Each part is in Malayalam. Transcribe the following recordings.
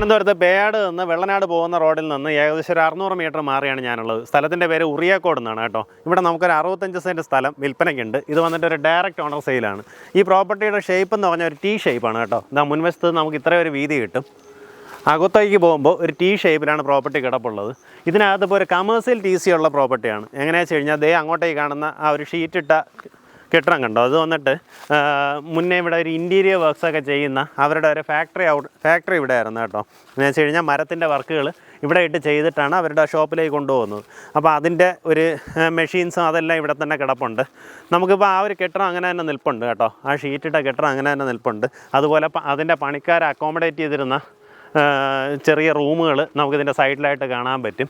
തിരുവനന്തപുരത്ത് പേയാട് നിന്ന് വെള്ളനാട് പോകുന്ന റോഡിൽ നിന്ന് ഏകദേശം ഒരു അറുന്നൂറ് മീറ്റർ മാറിയാണ് ഞാനുള്ളത്. സ്ഥലത്തിന്റെ പേര് ഉറിയാക്കോട് എന്നാണ് കേട്ടോ. ഇവിടെ നമുക്കൊരു അറുപത്തഞ്ച് സെന്റ് സ്ഥലം വിൽപ്പനയ്ക്കുണ്ട് ഇത് വന്നിട്ട് ഒരു ഡയറക്റ്റ് ഓണർ സെയിലാണ് ഈ പ്രോപ്പർട്ടിയുടെ ഷേപ്പ് എന്ന് പറഞ്ഞാൽ ഒരു ടീ ഷേപ്പാണ് കേട്ടോ. ഇതാ മുൻവശത്ത് നമുക്ക് ഇത്രയും ഒരു വീതി കിട്ടും. അകത്തേക്ക് പോകുമ്പോൾ ഒരു ടീ ഷേപ്പിലാണ് പ്രോപ്പർട്ടി കിടപ്പുള്ളത്. ഇതിനകത്ത് ഇപ്പോൾ ഒരു കമേഴ്സ്യൽ ടി സി ഉള്ള പ്രോപ്പർട്ടിയാണ്. എങ്ങനെയാണെന്ന് വെച്ച് കഴിഞ്ഞാൽ ദേ അങ്ങോട്ടേക്ക് കാണുന്ന ആ ഒരു ഷീറ്റിട്ട കെട്ടിടം കണ്ടോ? അത് വന്നിട്ട് മുന്നേ ഇവിടെ ഒരു ഇന്റീരിയർ വർക്ക്സ് ഒക്കെ ചെയ്യുന്ന അവരുടെ ഒരു ഫാക്ടറി ഔട്ട് ഫാക്ടറി ഇവിടെ ആയിരുന്നു കേട്ടോ. എന്ന് വെച്ച് കഴിഞ്ഞാൽ മരത്തിന്റെ വർക്കുകൾ ഇവിടെ ഇട്ട് ചെയ്തിട്ടാണ് അവരുടെ ഷോപ്പിലേക്ക് കൊണ്ടുപോകുന്നത്. അപ്പോൾ അതിന്റെ ഒരു മെഷീൻസും അതെല്ലാം ഇവിടെ തന്നെ കിടപ്പുണ്ട്. നമുക്കിപ്പോൾ ആ ഒരു കെട്ടിടം അങ്ങനെ തന്നെ നിൽപ്പുണ്ട് കേട്ടോ. ആ ഷീറ്റിട്ട കെട്ടിടം അങ്ങനെ തന്നെ നിൽപ്പുണ്ട്. അതുപോലെ അതിന്റെ പണിക്കാരെ അക്കോമഡേറ്റ് ചെയ്തിരുന്ന ചെറിയ റൂമുകൾ നമുക്കിതിന്റെ സൈഡിലായിട്ട് കാണാൻ പറ്റും.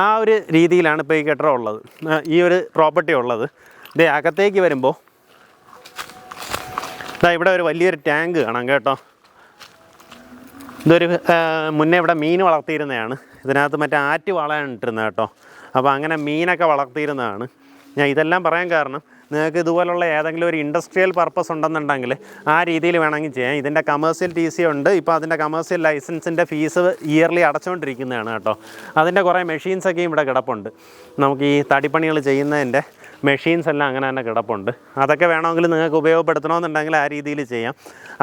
ആ ഒരു രീതിയിലാണ് ഇപ്പോൾ ഈ കെട്ടിടം ഉള്ളത്. ഈ ഒരു പ്രോപ്പർട്ടി ഉള്ളത്. ഇതേ അകത്തേക്ക് വരുമ്പോൾ ഇതാ ഇവിടെ ഒരു വലിയൊരു ടാങ്ക് കാണാം കേട്ടോ. ഇതൊരു മുന്നേ ഇവിടെ മീൻ വളർത്തിയിരുന്നതാണ്. ഇതിനകത്ത് മറ്റേ ആറ്റ് വളയാണ് ഇട്ടിരുന്നത് കേട്ടോ. അപ്പോൾ അങ്ങനെ മീനൊക്കെ വളർത്തിയിരുന്നതാണ്. ഞാൻ ഇതെല്ലാം പറയാൻ കാരണം നിങ്ങൾക്ക് ഇതുപോലുള്ള ഏതെങ്കിലും ഒരു ഇൻഡസ്ട്രിയൽ പർപ്പസ് ഉണ്ടെന്നുണ്ടെങ്കിൽ ആ രീതിയിൽ വേണമെങ്കിൽ ചെയ്യാം. ഇതിന്റെ കമേഴ്സ്യൽ ടി സി ഉണ്ട് ഇപ്പോൾ അതിന്റെ കമേഴ്സ്യൽ ലൈസൻസിന്റെ ഫീസ് ഇയർലി അടച്ചുകൊണ്ടിരിക്കുന്നതാണ് കേട്ടോ. അതിന്റെ കുറേ മെഷീൻസൊക്കെയും ഇവിടെ കിടപ്പുണ്ട്. നമുക്ക് ഈ തടിപ്പണികൾ ചെയ്യുന്നതിന്റെ മെഷീൻസ് എല്ലാം അങ്ങനെ തന്നെ കിടപ്പുണ്ട്. അതൊക്കെ വേണമെങ്കിൽ നിങ്ങൾക്ക് ഉപയോഗപ്പെടുത്തണമെന്നുണ്ടെങ്കിൽ ആ രീതിയിൽ ചെയ്യാം.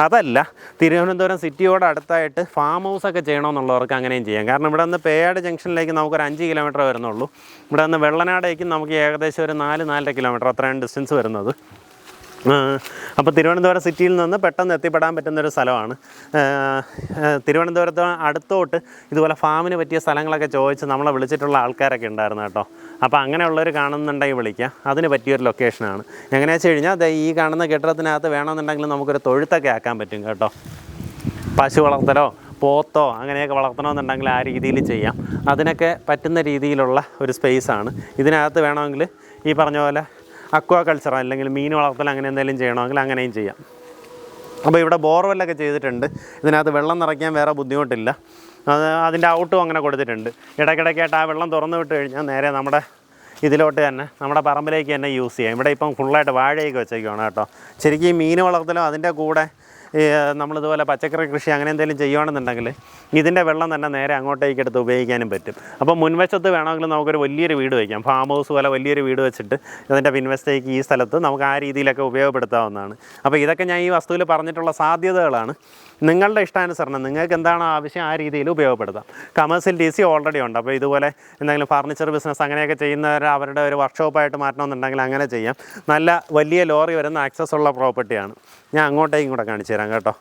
അതല്ല തിരുവനന്തപുരം സിറ്റിയോട് അടുത്തായിട്ട് ഫാം ഹൗസ് ഒക്കെ ചെയ്യണമെന്നുള്ളവർക്ക് അങ്ങനെയും ചെയ്യാം. കാരണം ഇവിടെ നിന്ന് പേയാട് ജംഗ്ഷനിലേക്ക് നമുക്കൊരു അഞ്ച് കിലോമീറ്റർ വരുന്നുള്ളൂ. ഇവിടെ നിന്ന് വെള്ളനാടേക്കും നമുക്ക് ഏകദേശം ഒരു നാല് നാലര കിലോമീറ്റർ അത്രയാണ് ഡിസ്റ്റൻസ് വരുന്നത്. അപ്പോൾ തിരുവനന്തപുരം സിറ്റിയിൽ നിന്ന് പെട്ടെന്ന് എത്തിപ്പെടാൻ പറ്റുന്നൊരു സ്ഥലമാണ്. ആ, ആ, തിരുവനന്തപുരത്ത് അടുത്തോട്ട് ഇതുപോലെ ഫാമിന് പറ്റിയ സ്ഥലങ്ങളൊക്കെ ചോദിച്ച് നമ്മളെ വിളിച്ചിട്ടുള്ള ആൾക്കാരൊക്കെ ഉണ്ടായിരുന്നു കേട്ടോ. അപ്പോൾ അങ്ങനെയുള്ളവർ കാണുന്നുണ്ടെങ്കിൽ വിളിക്കാം. അതിന് പറ്റിയൊരു ലൊക്കേഷനാണ് എങ്ങനെയാണെന്ന് വെച്ച് കഴിഞ്ഞാൽ അത് ഈ കാണുന്ന കെട്ടിടത്തിനകത്ത് വേണമെന്നുണ്ടെങ്കിൽ നമുക്കൊരു തൊഴുത്തൊക്കെ ആക്കാൻ പറ്റും കേട്ടോ. പശു വളർത്തലോ പോത്തോ അങ്ങനെയൊക്കെ വളർത്തണമെന്നുണ്ടെങ്കിൽ ആ രീതിയിൽ ചെയ്യാം. അതിനൊക്കെ പറ്റുന്ന രീതിയിലുള്ള ഒരു സ്പേസാണ് ഇതിനകത്ത് വേണമെങ്കിൽ ഈ പറഞ്ഞ പോലെ അക്വാ കൾച്ചർ അല്ലെങ്കിൽ മീൻ വളർത്തൽ അങ്ങനെ എന്തെങ്കിലും ചെയ്യണമെങ്കിൽ അങ്ങനെയും ചെയ്യാം. അപ്പോൾ ഇവിടെ ബോർവെല്ലൊക്കെ ചെയ്തിട്ടുണ്ട്. ഇതിനകത്ത് വെള്ളം നിറയ്ക്കാൻ വേറെ ബുദ്ധിമുട്ടില്ല. അത് അതിന്റെ ഔട്ടും അങ്ങനെ കൊടുത്തിട്ടുണ്ട്. ഇടയ്ക്കിടയ്ക്കായിട്ട് ആ വെള്ളം തുറന്നു വിട്ട് കഴിഞ്ഞാൽ നേരെ നമ്മുടെ ഇതിലോട്ട് തന്നെ നമ്മുടെ പറമ്പിലേക്ക് തന്നെ യൂസ് ചെയ്യാം. ഇവിടെ ഇപ്പം ഫുള്ളായിട്ട് വാഴയൊക്കെ വെച്ചേക്കുവാണ് കേട്ടോ. ശരിക്കും ഈ മീൻ വളർത്തലും അതിന്റെ കൂടെ നമ്മളിതുപോലെ പച്ചക്കറി കൃഷി അങ്ങനെ എന്തെങ്കിലും ചെയ്യുകയാണെന്നുണ്ടെങ്കിൽ ഇതിന്റെ വെള്ളം തന്നെ നേരെ അങ്ങോട്ടേക്ക് എടുത്ത് ഉപയോഗിക്കാനും പറ്റും. അപ്പോൾ മുൻവശത്ത് വേണമെങ്കിൽ നമുക്കൊരു വലിയൊരു വീട് വയ്ക്കാം. ഫാം ഹൗസ് പോലെ വലിയൊരു വീട് വെച്ചിട്ട് ഇതിന്റെ പിൻവശത്തേക്ക് ഈ സ്ഥലത്ത് നമുക്ക് ആ രീതിയിലൊക്കെ ഉപയോഗപ്പെടുത്താവുന്നതാണ്. അപ്പോൾ ഇതൊക്കെ ഞാൻ ഈ വസ്തുവിൽ പറഞ്ഞിട്ടുള്ള സാധ്യതകളാണ്. നിങ്ങളുടെ ഇഷ്ടാനുസരണം നിങ്ങൾക്ക് എന്താണോ ആവശ്യം ആ രീതിയിൽ ഉപയോഗപ്പെടുത്താം. കമേഴ്സ്യൽ ഡി സി ഓൾറെഡി ഉണ്ട്. അപ്പോൾ ഇതുപോലെ എന്തെങ്കിലും ഫർണിച്ചർ ബിസിനസ് അങ്ങനെയൊക്കെ ചെയ്യുന്നവർ അവരുടെ ഒരു വർക്ക്ഷോപ്പായിട്ട് മാറ്റണമെന്നുണ്ടെങ്കിൽ അങ്ങനെ ചെയ്യാം. നല്ല വലിയ ലോറി വരുന്ന ആക്സസ് ഉള്ള പ്രോപ്പർട്ടിയാണ്. ഞാൻ അങ്ങോട്ടേക്കും കൂടെ കാണിച്ചു തരാം. കേട്ടോ.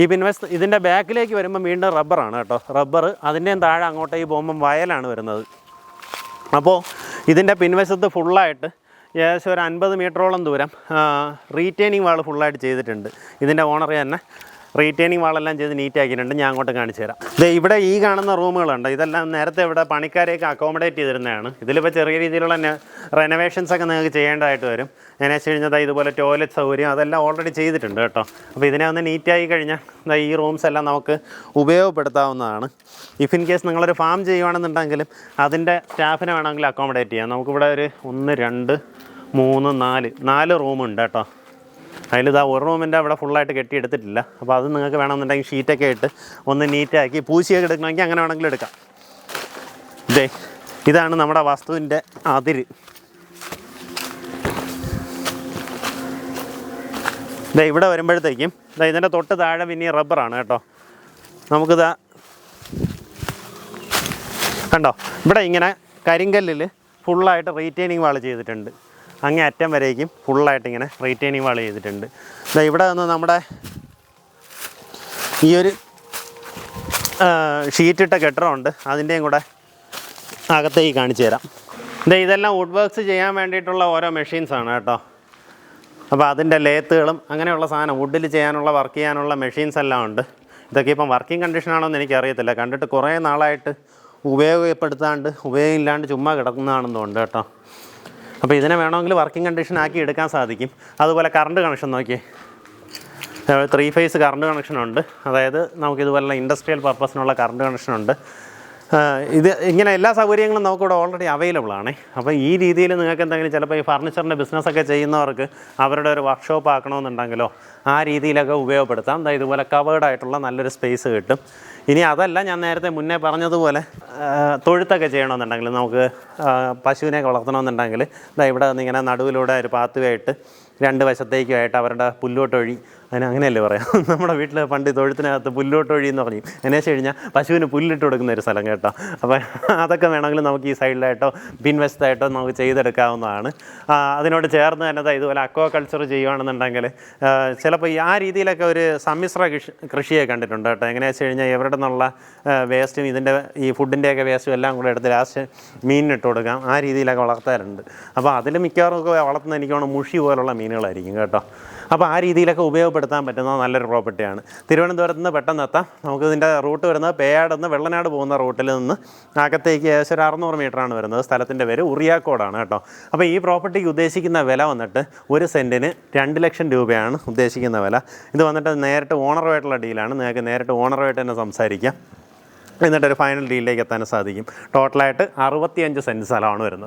ഈ പിൻവശത്ത് ഇതിന്റെ ബാക്കിലേക്ക് വരുമ്പോൾ വീണ്ടും റബ്ബറാണ് കേട്ടോ. റബ്ബർ അതിന്റെയും താഴെ അങ്ങോട്ട് ഈ പോകുമ്പം വയലാണ് വരുന്നത്. അപ്പോൾ ഇതിന്റെ പിൻവശത്ത് ഫുള്ളായിട്ട് ഏകദേശം ഒരു അൻപത് മീറ്ററോളം ദൂരം റീറ്റെയിനിങ് വാൾ ഫുള്ളായിട്ട് ചെയ്തിട്ടുണ്ട്. ഇതിന്റെ ഓണർ തന്നെ റീറ്റെയിനിങ് വാളെല്ലാം ചെയ്ത് നീറ്റ് ആക്കിയിട്ടുണ്ട്. ഞാൻ അങ്ങോട്ട് കാണിച്ചു തരാം. ദേ ഇവിടെ ഈ കാണുന്ന റൂമുകളുണ്ട്. ഇതെല്ലാം നേരത്തെ ഇവിടെ പണിക്കാരെയൊക്കെ അക്കോമഡേറ്റ് ചെയ്തിരുന്നതാണ്. ഇതിലിപ്പോൾ ചെറിയ രീതിയിലുള്ള റെനോവേഷൻസ് ഒക്കെ നിങ്ങൾക്ക് ചെയ്യേണ്ടതായിട്ട് വരും. എന്നു വെച്ച് കഴിഞ്ഞാൽ ഇതുപോലെ ടോയ്ലറ്റ് സൗകര്യം അതെല്ലാം ഓൾറെഡി ചെയ്തിട്ടുണ്ട് കേട്ടോ. അപ്പോൾ ഇതിനെ ഒന്ന് നീറ്റായി കഴിഞ്ഞാൽ ഈ റൂംസ് എല്ലാം നമുക്ക് ഉപയോഗപ്പെടുത്താവുന്നതാണ്. ഇഫ് ഇൻ കേസ് നിങ്ങളൊരു ഫാം ചെയ്യുവാണെന്നുണ്ടെങ്കിലും അതിന്റെ സ്റ്റാഫിനെ വേണമെങ്കിൽ അക്കോമഡേറ്റ് ചെയ്യാം. നമുക്കിവിടെ ഒരു ഒന്ന് രണ്ട് മൂന്ന് നാല് നാല് റൂമുണ്ട് കേട്ടോ. അതിലിതാ ഒരു റൂമിന്റെ അവിടെ ഫുള്ളായിട്ട് കെട്ടിയെടുത്തിട്ടില്ല. അപ്പോൾ അത് നിങ്ങൾക്ക് വേണമെന്നുണ്ടെങ്കിൽ ഷീറ്റൊക്കെ ഇട്ട് ഒന്ന് നീറ്റാക്കി പൂശിയൊക്കെ എടുക്കണമെങ്കിൽ അങ്ങനെ വേണമെങ്കിലും എടുക്കാം. ഇതേ ഇതാണ് നമ്മുടെ വസ്തുവിന്റെ അതിര്. ഇതേ ഇവിടെ വരുമ്പോഴത്തേക്കും ഇതാ ഇതിന്റെ തൊട്ട് താഴെ പിന്നെ റബ്ബറാണ് കേട്ടോ. നമുക്കിതാ കണ്ടോ? ഇവിടെ ഇങ്ങനെ കരിങ്കല്ലിൽ ഫുള്ളായിട്ട് റീറ്റെയിനിങ് വാൾ ചെയ്തിട്ടുണ്ട്. അങ്ങേ അറ്റം വരേക്കും ഫുള്ളായിട്ട് ഇങ്ങനെ റീറ്റെയിനിങ് വാൾ ചെയ്തിട്ടുണ്ട്. ഇവിടെ നിന്ന് നമ്മുടെ ഈ ഒരു ഷീറ്റിട്ട കെട്ടിടമുണ്ട് അതിന്റെയും കൂടെ അകത്തേക്ക് കാണിച്ചു തരാം. ഇതേ ഇതെല്ലാം വുഡ് വർക്ക്സ് ചെയ്യാൻ വേണ്ടിയിട്ടുള്ള ഓരോ മെഷീൻസാണ് കേട്ടോ. അപ്പോൾ അതിന്റെ ലേത്തുകളും അങ്ങനെയുള്ള സാധനം വുഡിൽ ചെയ്യാനുള്ള വർക്ക് ചെയ്യാനുള്ള മെഷീൻസ് എല്ലാം ഉണ്ട്. ഇതൊക്കെ ഇപ്പം വർക്കിംഗ് കണ്ടീഷനാണോ എന്ന് എനിക്കറിയത്തില്ല കണ്ടിട്ട് കുറേ നാളായിട്ട് ഉപയോഗപ്പെടുത്താണ്ട് ഉപയോഗമില്ലാണ്ട് ചുമ്മാ കിടക്കുന്നതാണെന്ന് തോന്നുന്നു കേട്ടോ. അപ്പോൾ ഇതിനെ വേണമെങ്കിൽ വർക്കിംഗ് കണ്ടീഷൻ ആക്കി എടുക്കാൻ സാധിക്കും. അതുപോലെ കറണ്ട് കണക്ഷൻ നോക്കിയേ. ത്രീ ഫേസ് കറണ്ട് കണക്ഷൻ ഉണ്ട്. അതായത് നമുക്ക് ഇതുപോലുള്ള ഇൻഡസ്ട്രിയൽ പർപ്പസിനുള്ള കറണ്ട് ആ, ഇത് ഇങ്ങനെ എല്ലാ സൗകര്യങ്ങളും നമുക്കിവിടെ ഓൾറെഡി അവൈലബിൾ ആണ്. അപ്പോൾ ഈ രീതിയിൽ നിങ്ങൾക്ക് എന്തെങ്കിലും ചിലപ്പോൾ ഈ ഫർണിച്ചറിന്റെ ബിസിനസ്സൊക്കെ ചെയ്യുന്നവർക്ക് അവരുടെ ഒരു വർക്ക്ഷോപ്പ് ആക്കണമെന്നുണ്ടെങ്കിലോ ആ രീതിയിലൊക്കെ ഉപയോഗപ്പെടുത്താം. അതായത് ഇതുപോലെ കവേർഡ് ആയിട്ടുള്ള നല്ലൊരു സ്പേസ് കിട്ടും. ഇനി അതല്ല ഞാൻ നേരത്തെ മുന്നേ പറഞ്ഞതുപോലെ തൊഴുത്തൊക്കെ ചെയ്യണമെന്നുണ്ടെങ്കിൽ നമുക്ക് പശുവിനെ വളർത്തണമെന്നുണ്ടെങ്കിൽ ഇതാ ഇവിടെ ഇങ്ങനെ നടുവിലൂടെ ഒരു പാത്തുവായിട്ട് രണ്ട് വശത്തേക്കുമായിട്ട് അവരുടെ പുല്ലോട്ടൊഴി അതിന് അങ്ങനെയല്ലേ പറയാം. നമ്മുടെ വീട്ടിൽ പണ്ട് തൊഴുത്തിനകത്ത് പുല്ലോട്ടൊഴി എന്ന് പറഞ്ഞു. എന്നു വെച്ച് കഴിഞ്ഞാൽ പശുവിന് പുല്ലിട്ട് കൊടുക്കുന്ന ഒരു സ്ഥലം കേട്ടോ. അപ്പോൾ അതൊക്കെ വേണമെങ്കിൽ നമുക്ക് ഈ സൈഡിലായിട്ടോ പിൻവശത്തായിട്ടോ നമുക്ക് ചെയ്തെടുക്കാവുന്നതാണ്. അതിനോട് ചേർന്ന് തന്നെ ഇതുപോലെ അക്വാ കൾച്ചർ ചെയ്യുകയാണെന്നുണ്ടെങ്കിൽ ചിലപ്പോൾ ഈ ആ രീതിയിലൊക്കെ ഒരു സമ്മിശ്ര കൃഷി കൃഷിയെ കണ്ടിട്ടുണ്ട് കേട്ടോ. എങ്ങനെയാണെന്ന് വെച്ച് കഴിഞ്ഞാൽ എവിടെ നിന്നുള്ള വേസ്റ്റും ഇതിന്റെ ഈ ഫുഡിന്റെയൊക്കെ വേസ്റ്റും എല്ലാം കൂടെ എടുത്ത് ലാസ്റ്റ് മീനിനിട്ട് കൊടുക്കാം. ആ രീതിയിലൊക്കെ വളർത്താറുണ്ട്. അപ്പോൾ അതിൽ മിക്കവാറും ഒക്കെ വളർത്തുന്ന എനിക്ക് തോന്നുന്നു മുഷി പോലുള്ള മീനുകളായിരിക്കും കേട്ടോ. അപ്പോൾ ആ രീതിയിലൊക്കെ ഉപയോഗപ്പെടുത്താൻ പറ്റുന്ന നല്ലൊരു പ്രോപ്പർട്ടിയാണ്. തിരുവനന്തപുരത്ത് നിന്ന് പെട്ടെന്ന് എത്താം. നമുക്ക് ഇതിന്റെ റൂട്ട് വരുന്നത് പേയാട് നിന്ന് വെള്ളനാട് പോകുന്ന റൂട്ടിൽ നിന്ന് അകത്തേക്ക് ഏകദേശം ഒരു അറുന്നൂറ് മീറ്ററാണ് വരുന്നത്. സ്ഥലത്തിന്റെ പേര് ഉറിയാക്കോടാണ് കേട്ടോ. അപ്പോൾ ഈ പ്രോപ്പർട്ടിക്ക് ഉദ്ദേശിക്കുന്ന വില വന്നിട്ട് ഒരു സെന്റിന് രണ്ട് ലക്ഷം രൂപയാണ് ഉദ്ദേശിക്കുന്ന വില. ഇത് വന്നിട്ട് നേരിട്ട് ഓണറുമായിട്ടുള്ള ഡീലാണ്. നിങ്ങൾക്ക് നേരിട്ട് ഓണറുമായിട്ട് തന്നെ സംസാരിക്കാം. എന്നിട്ടൊരു ഫൈനൽ ഡീലിലേക്ക് എത്താൻ സാധിക്കും. ടോട്ടലായിട്ട് അറുപത്തിയഞ്ച് സെന്റ് സ്ഥലമാണ് വരുന്നത്.